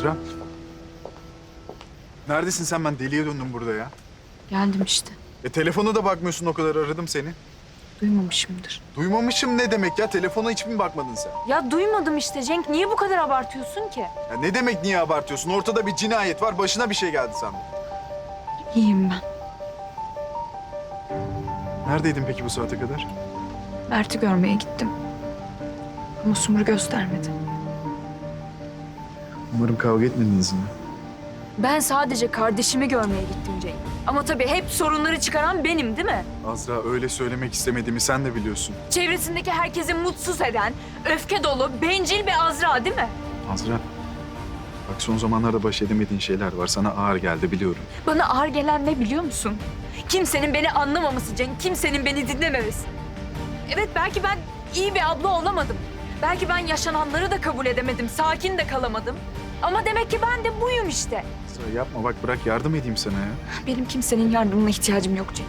Azra. Neredesin sen? Ben deliye döndüm burada ya. Geldim işte. E telefona da bakmıyorsun o kadar aradım seni. Duymamışımdır. Duymamışım ne demek ya? Telefona hiç mi bakmadın sen? Ya duymadım işte Cenk. Niye bu kadar abartıyorsun ki? Ya ne demek niye abartıyorsun? Ortada bir cinayet var. Başına bir şey geldi sandım. İyiyim ben. Neredeydin peki bu saate kadar? Mert'i görmeye gittim. Ama Sumru göstermedi. Umarım kavga etmediniz yine. Ben sadece kardeşimi görmeye gittim Cenk. Ama tabii hep sorunları çıkaran benim değil mi? Azra öyle söylemek istemediğimi sen de biliyorsun. Çevresindeki herkesi mutsuz eden, öfke dolu, bencil bir Azra değil mi? Azra. Bak son zamanlarda baş edemediğin şeyler var. Sana ağır geldi biliyorum. Bana ağır gelen ne biliyor musun? Kimsenin beni anlamaması Cenk, kimsenin beni dinlememesi. Evet belki ben iyi bir abla olamadım. Belki ben yaşananları da kabul edemedim, sakin de kalamadım. Ama demek ki ben de buyum işte. Azra yapma bak bırak yardım edeyim sana ya. Benim kimsenin yardımına ihtiyacım yok Cenk.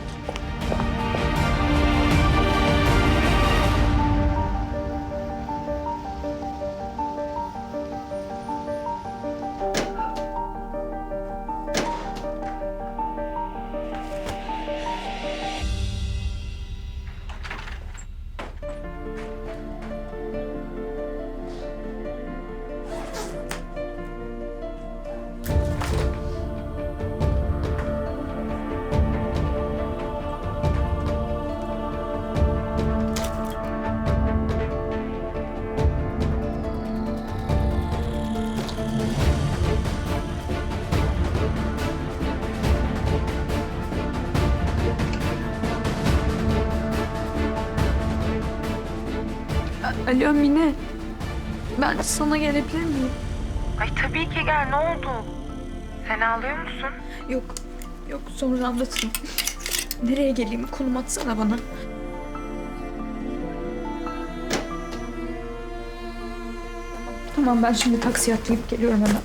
Alo Mine. Ben sana gelebilir miyim? Ay tabii ki gel ne oldu? Sen ağlıyor musun? Yok. Yok sonra anlatırım. Nereye geleyim? Konum atsana bana. Tamam ben şimdi taksiye atlayıp geliyorum hemen.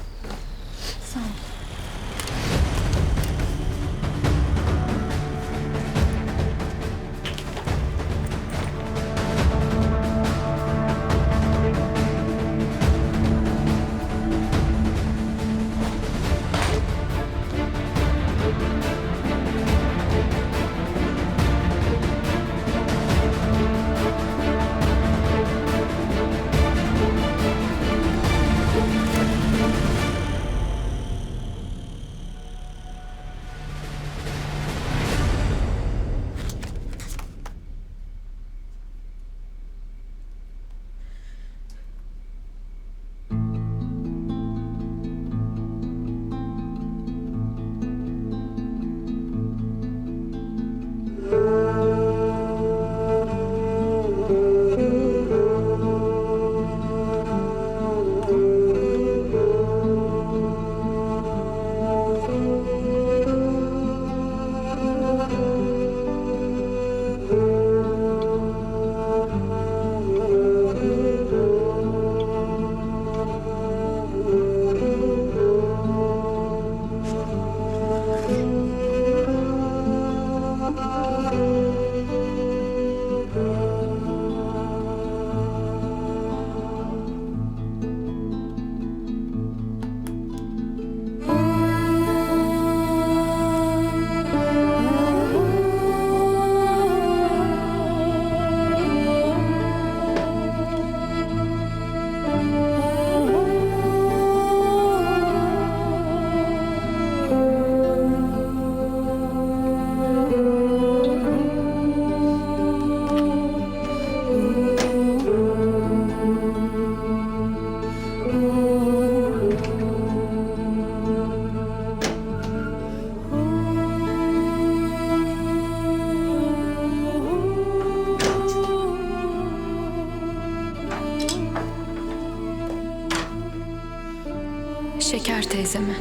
Şeker teyzeme.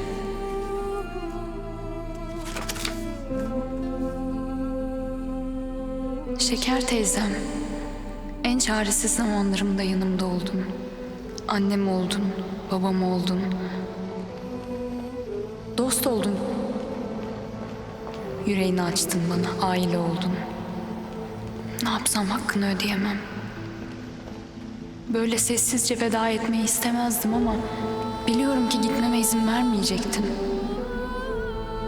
Şeker teyzem. En çaresiz zamanlarımda yanımda oldun. Annem oldun, babam oldun. Dost oldun. Yüreğini açtın bana, aile oldun. Ne yapsam hakkını ödeyemem. Böyle sessizce veda etmeyi istemezdim ama Biliyorum ki gitmeme izin vermeyecektin.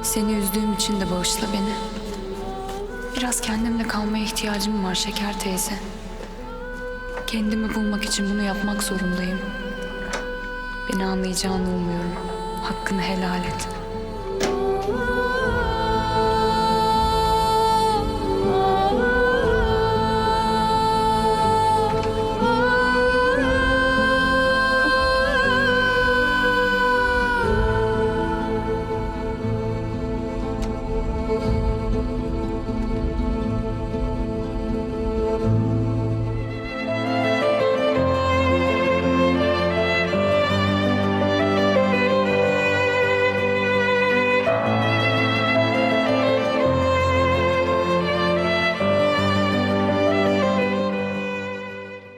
Seni üzdüğüm için de bağışla beni. Biraz kendimle kalmaya ihtiyacım var Şeker teyze. Kendimi bulmak için bunu yapmak zorundayım. Beni anlayacağını umuyorum. Hakkını helal et.